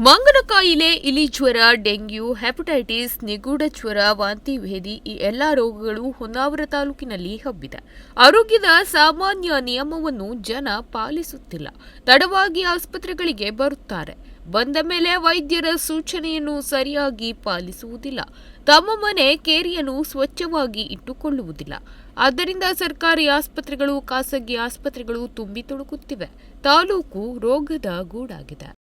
ಮಂಗನ ಕಾಯಿಲೆ ಇಲಿ ಜ್ವರ, ಡೆಂಗ್ಯೂ, ಹೆಪಟೈಟಿಸ್, ನಿಗೂಢ ಜ್ವರ, ವಾಂತಿ ಭೇದಿ ಈ ಎಲ್ಲಾ ರೋಗಗಳು ಹೊನ್ನಾವರ ತಾಲೂಕಿನಲ್ಲಿ ಹಬ್ಬಿದೆ. ಆರೋಗ್ಯದ ಸಾಮಾನ್ಯ ನಿಯಮವನ್ನು ಜನ ಪಾಲಿಸುತ್ತಿಲ್ಲ. ತಡವಾಗಿ ಆಸ್ಪತ್ರೆಗಳಿಗೆ ಬರುತ್ತಾರೆ. ಬಂದ ಮೇಲೆ ವೈದ್ಯರ ಸೂಚನೆಯನ್ನು ಸರಿಯಾಗಿ ಪಾಲಿಸುವುದಿಲ್ಲ. ತಮ್ಮ ಮನೆ ಕೇರಿಯನ್ನು ಸ್ವಚ್ಛವಾಗಿ ಇಟ್ಟುಕೊಳ್ಳುವುದಿಲ್ಲ. ಆದ್ದರಿಂದ ಸರ್ಕಾರಿ ಆಸ್ಪತ್ರೆಗಳು, ಖಾಸಗಿ ಆಸ್ಪತ್ರೆಗಳು ತುಂಬಿ ತುಳುಕುತ್ತಿವೆ. ತಾಲೂಕು ರೋಗದ ಗೂಡಾಗಿದೆ.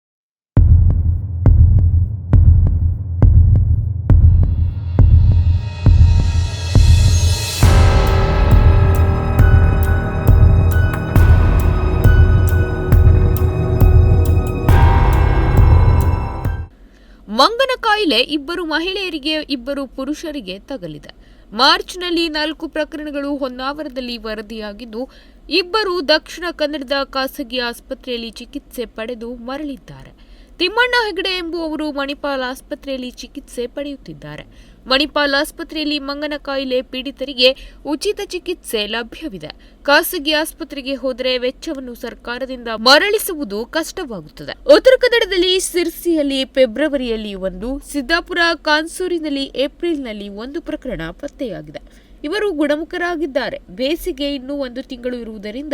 ಮಂಗನ ಕಾಯಿಲೆ ಇಬ್ಬರು ಮಹಿಳೆಯರಿಗೆ, ಇಬ್ಬರು ಪುರುಷರಿಗೆ ತಗಲಿದೆ. ಮಾರ್ಚ್ನಲ್ಲಿ ನಾಲ್ಕು ಪ್ರಕರಣಗಳು ಹೊನ್ನಾವರದಲ್ಲಿ ವರದಿಯಾಗಿದ್ದು, ಇಬ್ಬರು ದಕ್ಷಿಣ ಕನ್ನಡದ ಖಾಸಗಿ ಆಸ್ಪತ್ರೆಯಲ್ಲಿ ಚಿಕಿತ್ಸೆ ಪಡೆದು ಮರಳಿದ್ದಾರೆ. ತಿಮ್ಮಣ್ಣ ಹೆಗಡೆ ಎಂಬುವವರು ಮಣಿಪಾಲ್ ಆಸ್ಪತ್ರೆಯಲ್ಲಿ ಚಿಕಿತ್ಸೆ ಪಡೆಯುತ್ತಿದ್ದಾರೆ. ಮಣಿಪಾಲ್ ಆಸ್ಪತ್ರೆಯಲ್ಲಿ ಮಂಗನ ಕಾಯಿಲೆ ಪೀಡಿತರಿಗೆ ಉಚಿತ ಚಿಕಿತ್ಸೆ ಲಭ್ಯವಿದೆ. ಖಾಸಗಿ ಆಸ್ಪತ್ರೆಗೆ ಹೋದರೆ ವೆಚ್ಚವನ್ನು ಸರ್ಕಾರದಿಂದ ಮರಳಿಸುವುದು ಕಷ್ಟವಾಗುತ್ತದೆ. ಉತ್ತರ ಕನ್ನಡದಲ್ಲಿ ಸಿರ್ಸಿಯಲ್ಲಿ ಫೆಬ್ರವರಿಯಲ್ಲಿ ಒಂದು, ಸಿದ್ದಾಪುರ, ಕಾನ್ಸೂರಿನಲ್ಲಿ ಏಪ್ರಿಲ್ನಲ್ಲಿ ಒಂದು ಪ್ರಕರಣ ಪತ್ತೆಯಾಗಿದೆ. ಇವರು ಗುಣಮುಖರಾಗಿದ್ದಾರೆ. ಬೇಸಿಗೆ ಇನ್ನೂ ಒಂದು ತಿಂಗಳು ಇರುವುದರಿಂದ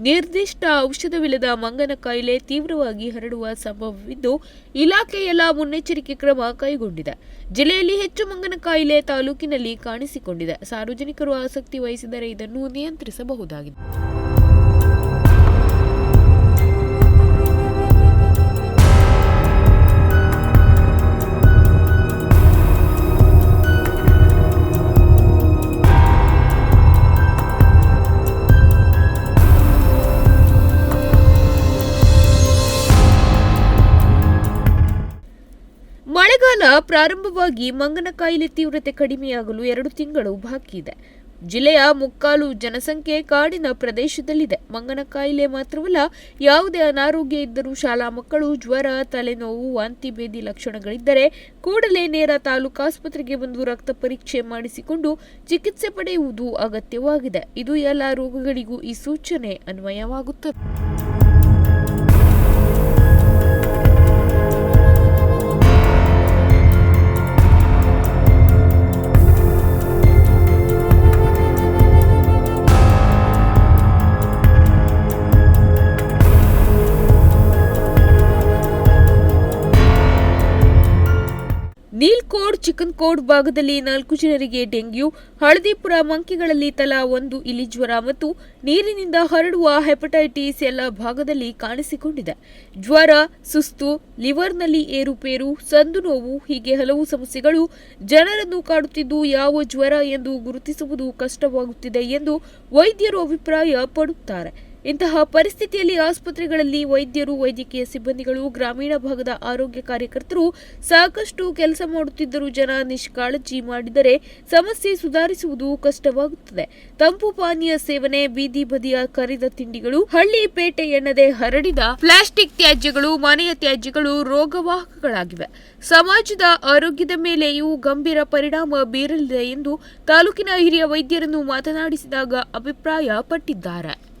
ನಿರ್ದಿಷ್ಟ ಔಷಧವಿಲ್ಲದ ಮಂಗನ ಕಾಯಿಲೆ ತೀವ್ರವಾಗಿ ಹರಡುವ ಸಂಭವವಿದ್ದು ಇಲಾಖೆ ಎಲ್ಲ ಮುನ್ನೆಚ್ಚರಿಕೆ ಕ್ರಮ ಕೈಗೊಂಡಿದೆ. ಜಿಲ್ಲೆಯಲ್ಲಿ ಹೆಚ್ಚು ಮಂಗನ ಕಾಯಿಲೆ ತಾಲೂಕಿನಲ್ಲಿ ಕಾಣಿಸಿಕೊಂಡಿದೆ. ಸಾರ್ವಜನಿಕರು ಆಸಕ್ತಿ ವಹಿಸಿದರೆ ಇದನ್ನು ನಿಯಂತ್ರಿಸಬಹುದಾಗಿದೆ. ಮಳೆಗಾಲ ಪ್ರಾರಂಭವಾಗಿ ಮಂಗನ ಕಾಯಿಲೆ ತೀವ್ರತೆ ಕಡಿಮೆಯಾಗಲು ಎರಡು ತಿಂಗಳು ಬಾಕಿ ಇದೆ. ಜಿಲ್ಲೆಯ ಮುಕ್ಕಾಲು ಜನಸಂಖ್ಯೆ ಕಾಡಿನ ಪ್ರದೇಶದಲ್ಲಿದೆ. ಮಂಗನ ಕಾಯಿಲೆ ಮಾತ್ರವಲ್ಲ, ಯಾವುದೇ ಅನಾರೋಗ್ಯ ಇದ್ದರೂ ಶಾಲಾ ಮಕ್ಕಳು ಜ್ವರ, ತಲೆನೋವು, ವಾಂತಿ ಭೇದಿ ಲಕ್ಷಣಗಳಿದ್ದರೆ ಕೂಡಲೇ ನೇರ ತಾಲೂಕಾಸ್ಪತ್ರೆಗೆ ಬಂದು ರಕ್ತ ಪರೀಕ್ಷೆ ಮಾಡಿಸಿಕೊಂಡು ಚಿಕಿತ್ಸೆ ಪಡೆಯುವುದು ಅಗತ್ಯವಾಗಿದೆ. ಇದು ಎಲ್ಲ ರೋಗಗಳಿಗೂ ಈ ಸೂಚನೆ ಅನ್ವಯವಾಗುತ್ತದೆ. ನೀಲ್ಕೋಡ್ ಚಿಕನ್ ಕೋಡ್ ಭಾಗದಲ್ಲಿ ನಾಲ್ಕು ಜನರಿಗೆ ಡೆಂಗ್ಯೂ, ಹಳದಿಪುರ ಮಂಕಿಗಳಲ್ಲಿ ತಲಾ ಒಂದು ಇಲಿ ಜ್ವರ ಮತ್ತು ನೀರಿನಿಂದ ಹರಡುವ ಹೆಪಟೈಟಿಸ್ ಎಲ್ಲ ಭಾಗದಲ್ಲಿ ಕಾಣಿಸಿಕೊಂಡಿದೆ. ಜ್ವರ, ಸುಸ್ತು, ಲಿವರ್ನಲ್ಲಿ ಏರುಪೇರು, ಸಂದು ನೋವು, ಹೀಗೆ ಹಲವು ಸಮಸ್ಯೆಗಳು ಜನರನ್ನು ಕಾಡುತ್ತಿದ್ದು ಯಾವ ಜ್ವರ ಎಂದು ಗುರುತಿಸುವುದು ಕಷ್ಟವಾಗುತ್ತಿದೆ ಎಂದು ವೈದ್ಯರು ಅಭಿಪ್ರಾಯ ಪಡುತ್ತಾರೆ ಇಂತಹ ಪರಿಸ್ಥಿತಿಯಲ್ಲಿ ಆಸ್ಪತ್ರೆಗಳಲ್ಲಿ ವೈದ್ಯರು, ವೈದ್ಯಕೀಯ ಸಿಬ್ಬಂದಿಗಳು, ಗ್ರಾಮೀಣ ಭಾಗದ ಆರೋಗ್ಯ ಕಾರ್ಯಕರ್ತರು ಸಾಕಷ್ಟು ಕೆಲಸ ಮಾಡುತ್ತಿದ್ದರೂ ಜನ ನಿಷ್ಕಾಳಜಿ ಮಾಡಿದರೆ ಸಮಸ್ಯೆ ಸುಧಾರಿಸುವುದು ಕಷ್ಟವಾಗುತ್ತದೆ. ತಂಪು ಪಾನೀಯ ಸೇವನೆ, ಬೀದಿ ಬದಿಯ ಕರಿದ ತಿಂಡಿಗಳು, ಹಳ್ಳಿ ಪೇಟೆ ಎನ್ನದೆ ಹರಡಿದ ಪ್ಲಾಸ್ಟಿಕ್ ತ್ಯಾಜ್ಯಗಳು ಮನೆಯ ತ್ಯಾಜ್ಯಗಳು ರೋಗವಾಹಕಗಳಾಗಿವೆ. ಸಮಾಜದ ಆರೋಗ್ಯದ ಮೇಲೆ ಇವು ಗಂಭೀರ ಪರಿಣಾಮ ಬೀರಲಿದೆ ಎಂದು ತಾಲೂಕಿನ ಹಿರಿಯ ವೈದ್ಯರನ್ನು ಮಾತನಾಡಿಸಿದಾಗ ಅಭಿಪ್ರಾಯ ಪಟ್ಟಿದ್ದಾರೆ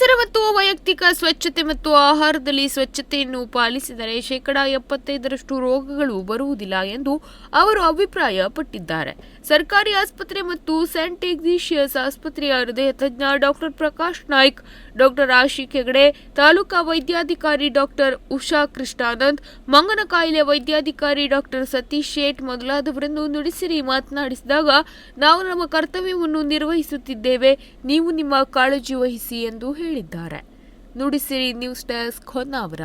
is ಮತ್ತು ವೈಯಕ್ತಿಕ ಸ್ವಚ್ಛತೆ ಮತ್ತು ಆಹಾರದಲ್ಲಿ ಸ್ವಚ್ಛತೆಯನ್ನು ಪಾಲಿಸಿದರೆ ಶೇಕಡಾ ಎಪ್ಪತ್ತೈದರಷ್ಟು ರೋಗಗಳು ಬರುವುದಿಲ್ಲ ಎಂದು ಅವರು ಅಭಿಪ್ರಾಯ ಪಟ್ಟಿದ್ದಾರೆ ಸರ್ಕಾರಿ ಆಸ್ಪತ್ರೆ ಮತ್ತು ಸೆಂಟ್ ಇಗ್ನಿಷಿಯಸ್ ಆಸ್ಪತ್ರೆಯ ಹೃದಯ ತಜ್ಞ ಡಾಕ್ಟರ್ ಪ್ರಕಾಶ್ ನಾಯ್ಕ್ ಡಾಕ್ಟರ್ ಆಶಿಕ್ ಹೆಗಡೆ ತಾಲೂಕಾ ವೈದ್ಯಾಧಿಕಾರಿ ಡಾಕ್ಟರ್ ಉಷಾ ಕೃಷ್ಣಾನಂದ್, ಮಂಗನ ಕಾಯಿಲೆ ವೈದ್ಯಾಧಿಕಾರಿ ಡಾಕ್ಟರ್ ಸತೀಶ್ ಶೇಟ್ ಮೊದಲಾದವರನ್ನು ನುಡಿಸಿರಿ ಮಾತನಾಡಿಸಿದಾಗ, ನಾವು ನಮ್ಮ ಕರ್ತವ್ಯವನ್ನು ನಿರ್ವಹಿಸುತ್ತಿದ್ದೇವೆ, ನೀವು ನಿಮ್ಮ ಕಾಳಜಿ ವಹಿಸಿ ಎಂದು ಹೇಳಿದ್ದಾರೆ. Nudisiri news desk Honnavar.